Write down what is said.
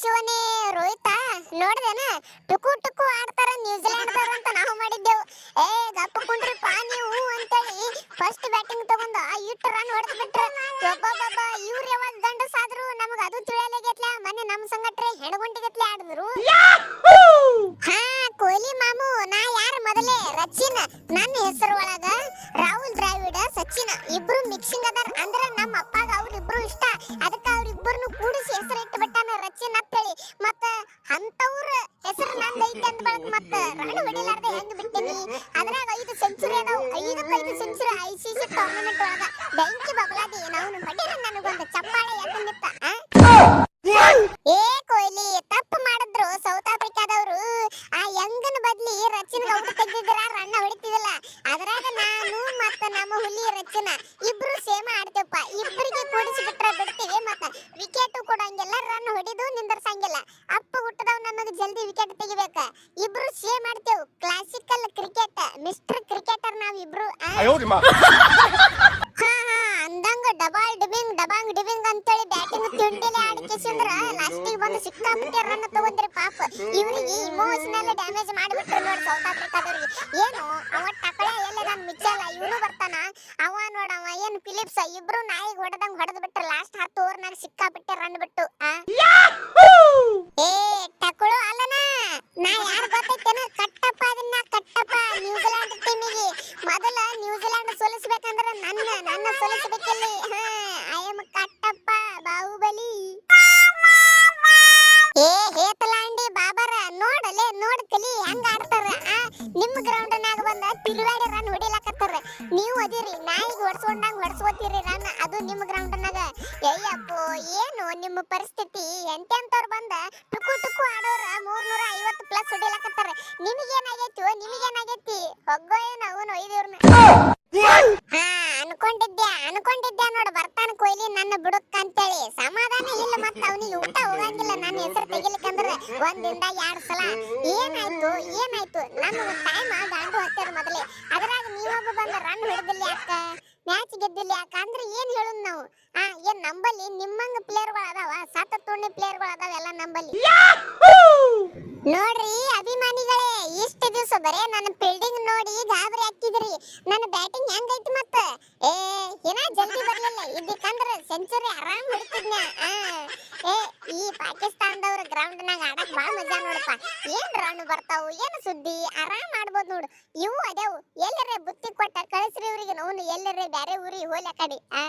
ಶಿವನೇ ರೋಹಿತ ನೋಡ್ದೇನ? ಟುಕು ಟುಕು ಆಡ್ತಾರ ನ್ಯೂಜಿಲೆಂಡ್ ಅಂತ ನಾವು ಮಾಡಿದ್ದೆವು. ಏ ಗಪ್ಪ ಕುಂಡ್ರಿಪ್ಪ ನೀವು ಅಂತೇಳಿ ಫಸ್ಟ್ ಬ್ಯಾಟಿಂಗ್ ತಗೊಂಡ ಇಟ್ಟು ರನ್ ಹೊಡೆದು ಬಿಟ್ರ ಒಬ್ಬೊಬ್ಬ ಇವ್ರು ಯಾವಾಗ ಗಂಡಸಾದ್ರು ನಮಗ ಅದು ತಿಳಿಯಲಾಗೈತ್ಲ ಮೊನ್ನೆ ನಮ್ ಸಂಗಟ್ರೆ ಹೆಣಗುಂಟಿಗತ್ಲೆ ಆಡಿದ್ರು. ಹಾ ಕೊಹ್ಲಿ ಮಾಮು ನಾ ಯಾರ ಮೊದಲೇ ರಚಿನ್? ನನ್ನ ಹೆಸರು ರನ್ ಹೊಡಿಲಾರ್ದೆ ಹೆಂಗ್ ಬಿಟ್ಟಿನಿ ಅದ್ರಾಗ ಐದು ಸೆಂಚುರಿ ಅದಾವ. ಐದಕ್ಕೆ ಐದು century I C C tournament ಒಳಗ. ಬೆಂಕಿ ಬಬಲಾದಿ ನಾವು ಹೊಡಿರ ನನಗೊಂದು ಚಪ್ಪಾಳೆ ಯಾಕಂದಿತ್ತ ಏ ಕೊಹ್ಲಿ, ತಪ್ಪು ಮಾಡಿದ್ರು. ಸೌತ್ ಆಫ್ರಿಕಾದವರು ಆ ಯಂಗನ ಬದ್ಲಿ ರಚಿನ್ ಔಟ್ ತೆಗ್ದಿದ್ರ ರನ್ನ ಹೊಡಿತಿದಿಲ್ಲ. ಅದ್ರಾಗ ನಾನು ಮತ್ತ ನಮ್ಮ ಹುಲಿ ರಚನ ಇಬ್ರು ಸೇಮ ಆಡ್ತೇವಪ್ಪ. ಇಬ್ಬರಿಗೆ ಕೂಡಿಸಿ ಬಿಟ್ರ ಬಿಡ್ತೀವಿ. ಇಬ್ರು ಸೇಮ್ ಆಡ್ತೇವೆ ಕ್ಲಾಸಿಕಲ್ ಕ್ರಿಕೆಟ್ ಮಿಸ್ಟರ್ ಕ್ರಿಕೆಟರ್ ನಾವಿಬ್ರು ಹಾ ಹಾ ಅಂದಂಗ ಡಬಲ್ ಡಿಬಿಂಗ್ ಡಬಾಂಗ್ ಡಿಬಿಂಗ್ ಅಂತೇಳಿ ಬ್ಯಾಟಿಂಗ್ ತಿಂಡಿಲಿ ಆಡ್ಕೇಸಿಂದ್ರ ಲಾಸ್ಟಿಗೆ ಬಂದು ಸಿಕ್ಕಾಪಟ್ಟೆ ರನ್ ತಗೊಂಡ್ರಿ ಪಾಪ. ಇವರಿಗೆ ಇಮೋಷನಲ್ ಡ್ಯಾಮೇಜ್ ಮಾಡಿಬಿಟ್ರು ನೋಡಿ ಸೌತ್ ಆಫ್ರಿಕಾದವ್ರಿಗೆ ಏನು ಅವ ಟಕಳೆ ಎಲ್ಲ ನಾನು ಮಿಚ್ಚಲ್ಲ ಇವನು ಬರ್ತಾನ? ಅವ ನೋಡವ ಏನು ಫಿಲಿಪ್ಸ್ ಇಬ್ರು ನಾಯಿಗೆ ಹೊಡೆದಂಗ್ ಹೊಡೆದ್ ಬಿಟ್ರು ಲಾಸ್ಟ್ ಹತ್ತು ಓವರ್ನಾಗ ಸಿಕ್ಕಾಪಟ್ಟೆ ರನ್ ಬಿಟ್ಟು ಆ? ನ್ಯೂಜಿಲೆಂಡ್ ಟೀಮಿಗೆ ಮೊದಲ ನ್ಯೂಜಿಲೆಂಡ್ ಸೋಲಿಸಬೇಕಂದ್ರೆ ನನ್ನ ನನ್ನ ಸೋಲಿಸಬೇಕಲ್ಲಿ. ಹಾ ಐ ಆಮ್ ಕಟ್ಟಪ್ಪ ಬಾಹುಬಲಿ. ಏ, ಹೇತಲಾಂಡಿ ಬಾಬರ, ನೋಡಲೆ ನೋಡ್ ಕಲಿ ಹೆಂಗ ಆಡ್ತಾರ? ಆ ನಿಮ್ಮ ಗ್ರೌಂಡ್ ನಾಗ ಬಂದ ತಿರುವಾಡಿ ರನ್ ಹೊಡಿಲಕತ್ತಾರ. ನೀವು ಅದಿರಿ, ನಾಯಿಗೆ ಹೊಡ್ಸ್ಕೊಂಡಂಗ ಹೊಡ್ಸ್ಕೊತೀರಿ ರನ್ ಅದು ನಿಮ್ಮ ಗ್ರೌಂಡ್ ನಾಗ. ಏನು ನಿಮ್ಮ ಪರಿಸ್ಥಿತಿ? ಎಂತೆಂತವ್ರು ಬಂದ ಟುಕು ಟುಕು ಆಡೋರ ಮೂರ್ನೂರ ಐವತ್ತು ಪ್ಲಸ್ ಹೊಡಿಲಕತ್ತಾರ. ನಿಮಗೇನಾಗೈತಿ ನಿಮಗೇನಾಗೈತಿ? ಹೊಗ್ಗೋ ಏನು ಅವನು ಒಯ್ದಿವ್ರನ್ನ ಹಾ, ಅನ್ಕೊಂಡಿದ್ದೆ ಅನ್ಕೊಂಡಿದ್ದೆ ನೋಡು, ಬರ್ತಾನ ಕೊಯ್ಲಿ ನನ್ನ ಬುಡಕ್ ಅಂತೇಳಿ. ಸಮಾಧಾನ ಇಲ್ಲ ಮತ್ತ ಅವನಿಗೆ ಊಟ ಹೋಗಂಗಿಲ್ಲ, ನನ್ನ ಹೆಸರು ತೆಗಿಲಿಕ್ಕಂದ್ರ ಒಂದಿಂದ ಎರಡ್ ಸಲ. ಏನಾಯ್ತು ಏನಾಯ್ತು? ನಮ್ಗೆ ಟೈಮ್ ಗಾಂಡು ಹತ್ತಾರ ಮೊದಲೇ. ಅದ್ರಾಗ ನೀವೊಬ್ಬ ಬಂದ ರನ್ ಹಿಡಿದಿಲ್ಲ ಯಾಕ? ಮ್ಯಾಚ್ ಗೆದ್ದಿಲ್ಲ ಯಾಕ? ಅಂದ್ರೆ ಏನ್ ಹೇಳುದ್ ನಾವು? ಆ, ಏನ್ ನಂಬಲ್ಲಿ ನಿಮ್ಮಂಗ ಪ್ಲೇಯರ್ಗಳು ಅದಾವ? ಸತ್ತ ತುಣ್ಣಿ ಪ್ಲೇಯರ್ಗಳು ಅದಾವ ಎಲ್ಲ ನಂಬಲ್ಲಿ? ನೋಡ್ರಿ, ಅಭಿಮಾನಿಗಳೇ ಸೊಬರೇ ನನ್ನ ಫೀಲ್ಡಿಂಗ್ ನೋಡಿ ಗಾಬರಿ ಆಗ್ತಿದ್ರಿ ನನ್ನ ಬ್ಯಾಟಿಂಗ್ ಹೆಂಗೈತಿ ಮತ್ತ? ಏ, ಏನ ಜಲ್ದಿ ಬರ್ಲಿಲ್ಲ. ಇದಕ್ಕಂದ್ರ ಸೆಂಚುರಿ ಆರಾಮ್ ಹೊಡಿತಿದ್ನ. ಏ, ಈ ಪಾಕಿಸ್ತಾನದವ್ರ ಗ್ರೌಂಡ್ ನಾಗ ಆಡಕ್ ಬಾಳ ಮಜಾ ನೋಡಪ್ಪ. ಏನ್ ರನ್ ಬರ್ತಾವು, ಏನ್ ಸುದ್ದಿ? ಆರಾಮ್ ಆಡ್ಬೋದು ನೋಡು. ಇವು ಅದೇವು. ಎಲ್ಲರೇ ಬುತ್ತಿ ಕೊಟ್ಟ ಕಳಿಸ್ರಿ ಇವ್ರಿಗೆ. ನೋವು, ಎಲ್ಲರೇ ಬ್ಯಾರೆ ಊರಿಗೆ ಹೋಲ್ಯಾಕಡಿ ಆ